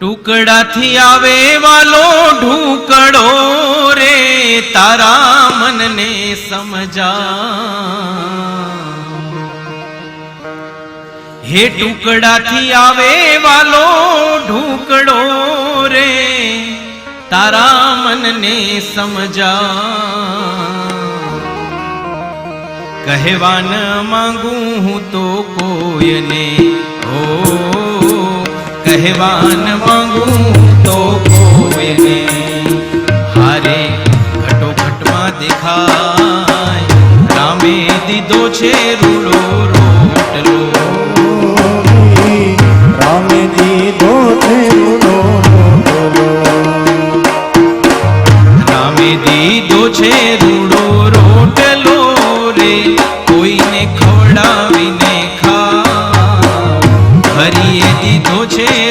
ટુકડાથી આવે વાલો ઢુકડો રે, તારા મનને સમજા. હે ટુકડાથી આવે વાલો ઢુકડો રે, તારા મનને સમજા. કહેવાન માંગુ હું તો કોયને, ઓ કહેવાન માંગું તો કોઈને હારે ઘટો ઘટમાં દેખાય. રામે દીધો છે રૂડો રોટલો. દીધો છે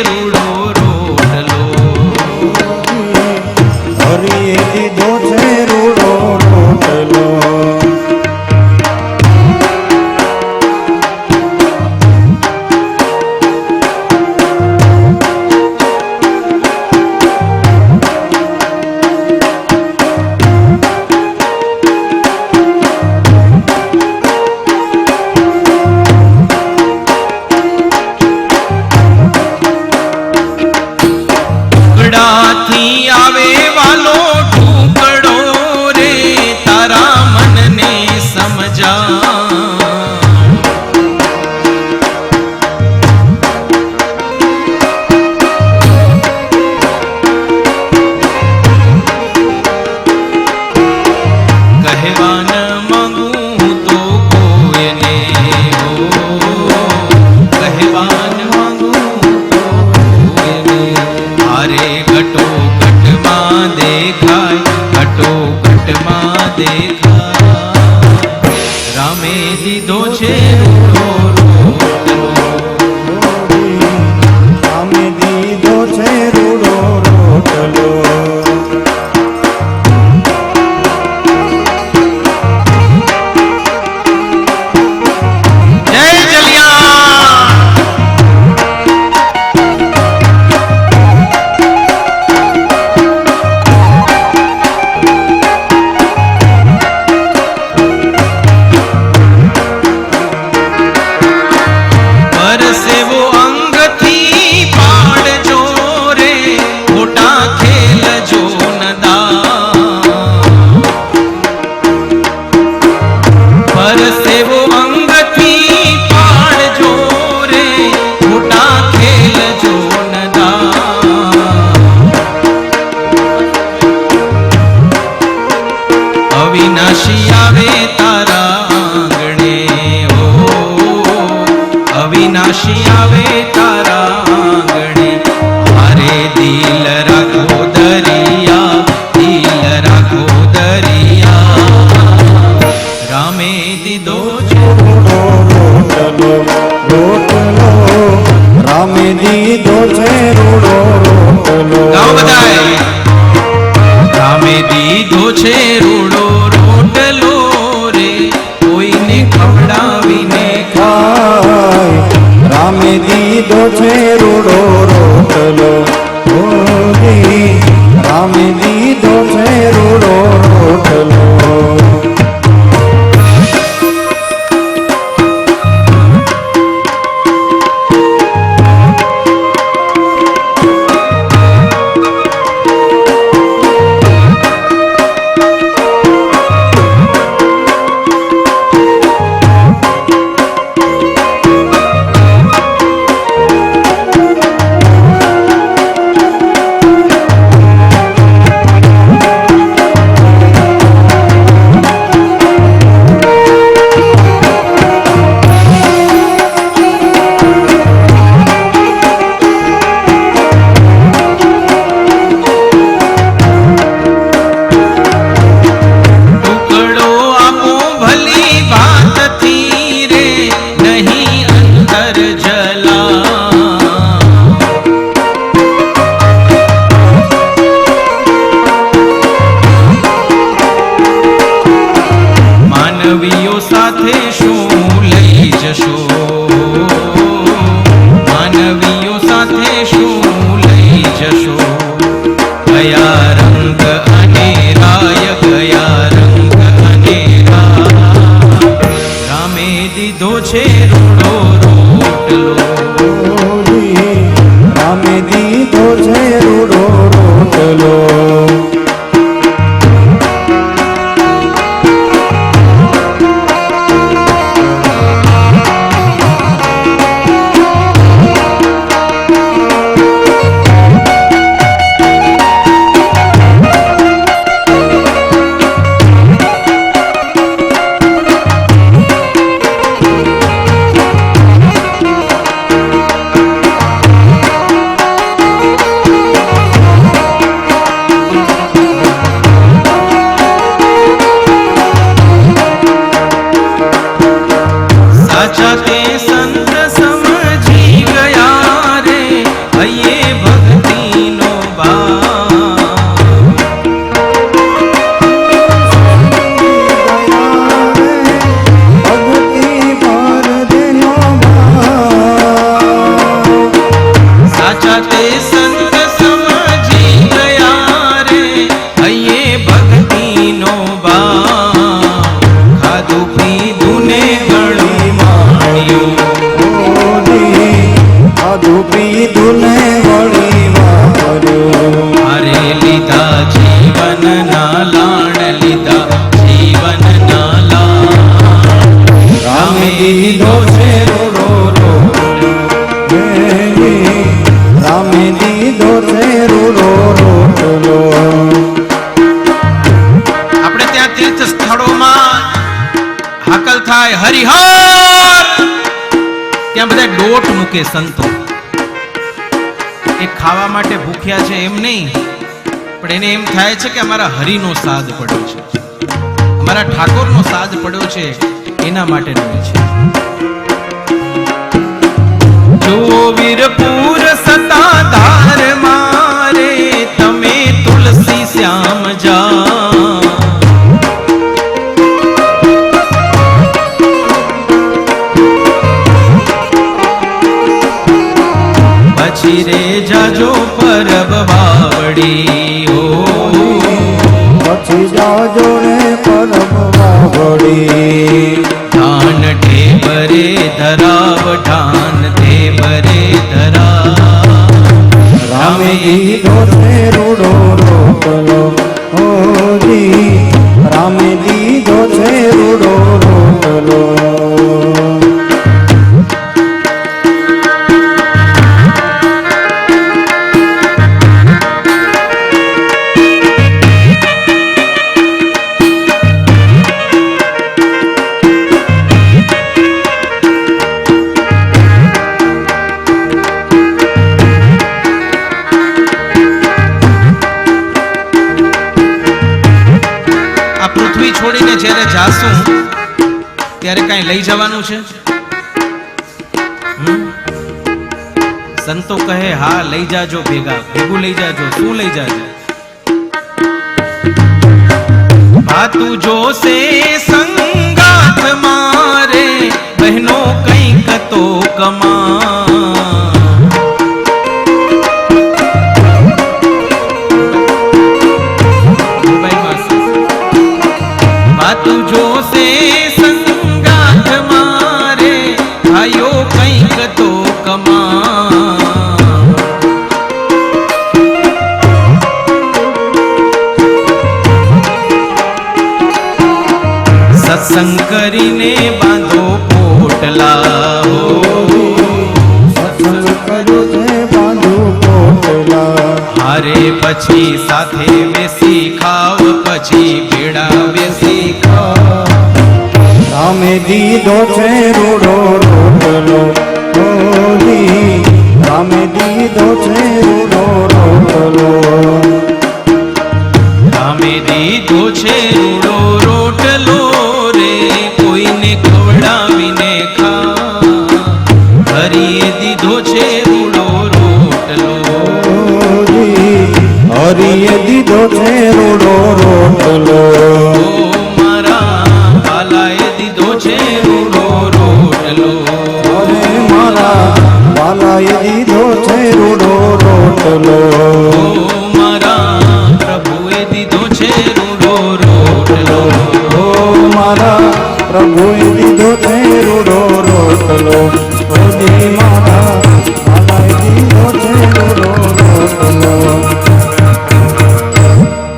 સાથે શું લઈ જશો. માનવીઓ સાથે શું લઈ જશો. કયા રંગ અને રાય, કયા રંગ અને રામે દીધો છે રોડો રોટલો. થાય હરિહર ત્યાં બધા ડોટ મૂકે સંતો. એ ખાવા માટે ભૂખ્યા છે એમ નહીં, પણ એને એમ થાય છે કે અમારા હરિનો સાદ પડ્યો છે. અમારા ઠાકોરનો સાદ પડ્યો છે, એના માટે નહીં છે. જો વીરપુર સતાધાર મારે, તમે તુલસી શ્યામ જા પછી રે જાજો પરબ બાવડી ઓ પછી જાજો રે પરબ બાવડી ધાન ઢેબરે ધરાવ ધાન ઢેબરે ધરા રામે દીધો છે રૂડો રોટલો જાશું? ત્યારે કઈ લઈ જવાનું છે? સંતો કહે, હા, લઈ જાજો ભેગા, ભેગું લઈ જાજો, શું લઈ જાજો? ભાતું જોશે સંગાથ મારે બહેનો કંઈક તો કમા સત્સંગ બાંધો પોટલા. હારે પછી સાથે બેસી ખાવ પછી ભેડા બેસી ખાવ. રામે દીધો છે રોડો રોટલો રામે દીધો છે રોડો રોટલો. રામે દીધો છે રૂડો lo